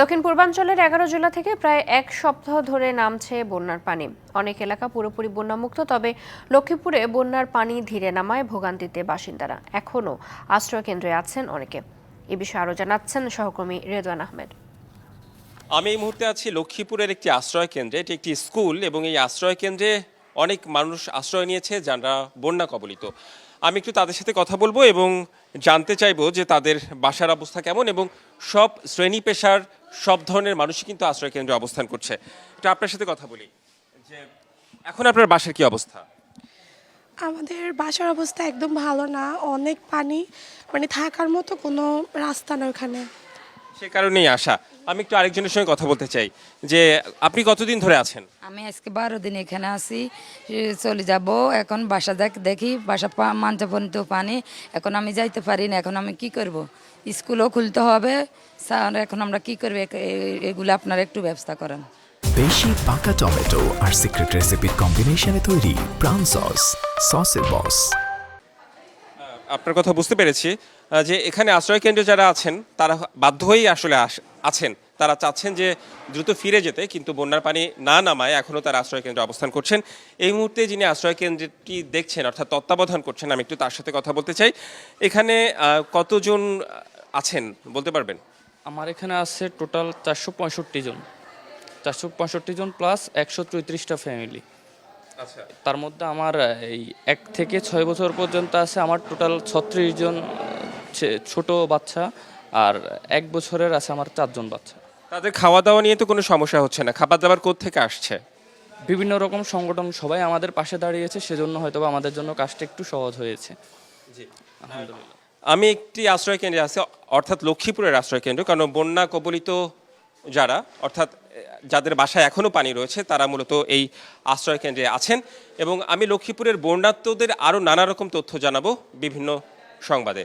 দক্ষিণ পূর্বাঞ্চলের এগারো জেলা থেকে প্রায় এক সপ্তাহ ধরে নামছে বন্যার পানি। অনেক এলাকা পুরোপুরি বন্যামুক্ত, তবে লক্ষ্মীপুরে বন্যার পানি ধীরে নামায় ভোগান্তিতে বাসিন্দারা। এখনও আশ্রয় কেন্দ্রে আছেন অনেকে। এ বিষয়ে আরও জানাচ্ছেন সহকর্মী রেদওয়ান আহমেদ। আমি এই মুহূর্তে আছি লক্ষ্মীপুরের একটি আশ্রয় কেন্দ্রে এটি একটি স্কুল এবং এই আশ্রয় কেন্দ্রে অনেক মানুষ আশ্রয় নিয়েছে যারা বন্যা কবলিত। আমি একটু তাদের সাথে কথা বলব এবং জানতে চাইব যে তাদের বাসার অবস্থা কেমন এবং সব শ্রেণি পেশার সব ধরনের মানুষই কিন্তু আশ্রয় কেন্দ্রে অবস্থান করছে। তো আপনার সাথে কথা বলি। যে এখন আপনার বাসার কি অবস্থা? আমাদের বাসার অবস্থা একদম ভালো না, অনেক পানি মানে থাকার মতো কোনো রাস্তা না ওখানে। সে কারণেই আসা আমি একটু আরেকজনের সঙ্গে কথা বলতে চাই যে আপনি কতদিন ধরে আছেন? আমি আজকে বারো দিন এখানে আছি চলে যাব এখন বাসা দেখ দেখি বাসা মানতে পর্যন্ত পানি এখন আমি যাইতে পারি না এখন আমি কি করব? স্কুলও খুলতে হবে স্যার এখন আমরা কি করব? এগুলো আপনারা একটু ব্যবস্থা করেন। বেশি পাকা টমেটো আর সিক্রেট রেসিপির কম্বিনেশনে তৈরি প্রাণ সস সসের বস। আপনার কথা বুঝতে পেরেছি যে এখানে আশ্রয় কেন্দ্রে যারা আছেন, তারা বাধ্য হয়েই আসলে আস- আছেন। তারা চাচ্ছেন যে দ্রুত ফিরে যেতে, কিন্তু বন্যার পানি না নামায় এখনও তারা আশ্রয় কেন্দ্রে অবস্থান করছেন। এই মুহূর্তে যিনি আশ্রয় কেন্দ্রটি দেখছেন, অর্থাৎ তত্ত্বাবধান করছেন, আমি একটু তার সাথে কথা বলতে চাই। এখানে কতজন আছেন, বলতে পারবেন? আমার এখানে আছে টোটাল চারশো পঁয়ষট্টি জন। চারশো পঁয়ষট্টি জন প্লাস একশো ফ্যামিলি। তার মধ্যে আমার এই এক থেকে ছয় বছর পর্যন্ত আছে আমার টোটাল ছত্রিশ জন ছোট বাচ্চা আর এক বছরের আছে আমার চারজন বাচ্চা। তাদের খাওয়া দাওয়া নিয়ে তো কোনো সমস্যা হচ্ছে না। খাবার দাবার থেকে আসছে? বিভিন্ন রকম সংগঠন সবাই আমাদের পাশে দাঁড়িয়েছে সেজন্য হয়তো বা আমাদের জন্য কাজটা একটু সহজ হয়েছে। জি। আলহামদুলিল্লাহ। আমি একটি আশ্রয় কেন্দ্রে আছি অর্থাৎ লক্ষ্মীপুরের আশ্রয় কেন্দ্র কারণ বন্যা কবলিত যারা অর্থাৎ যাদের বাসায় এখনও পানি রয়েছে, তারা মূলত এই আশ্রয় কেন্দ্রে আছেন। এবং আমি লক্ষ্মীপুরের বন্যাত্মদের আরও নানা রকম তথ্য জানাব বিভিন্ন সংবাদে।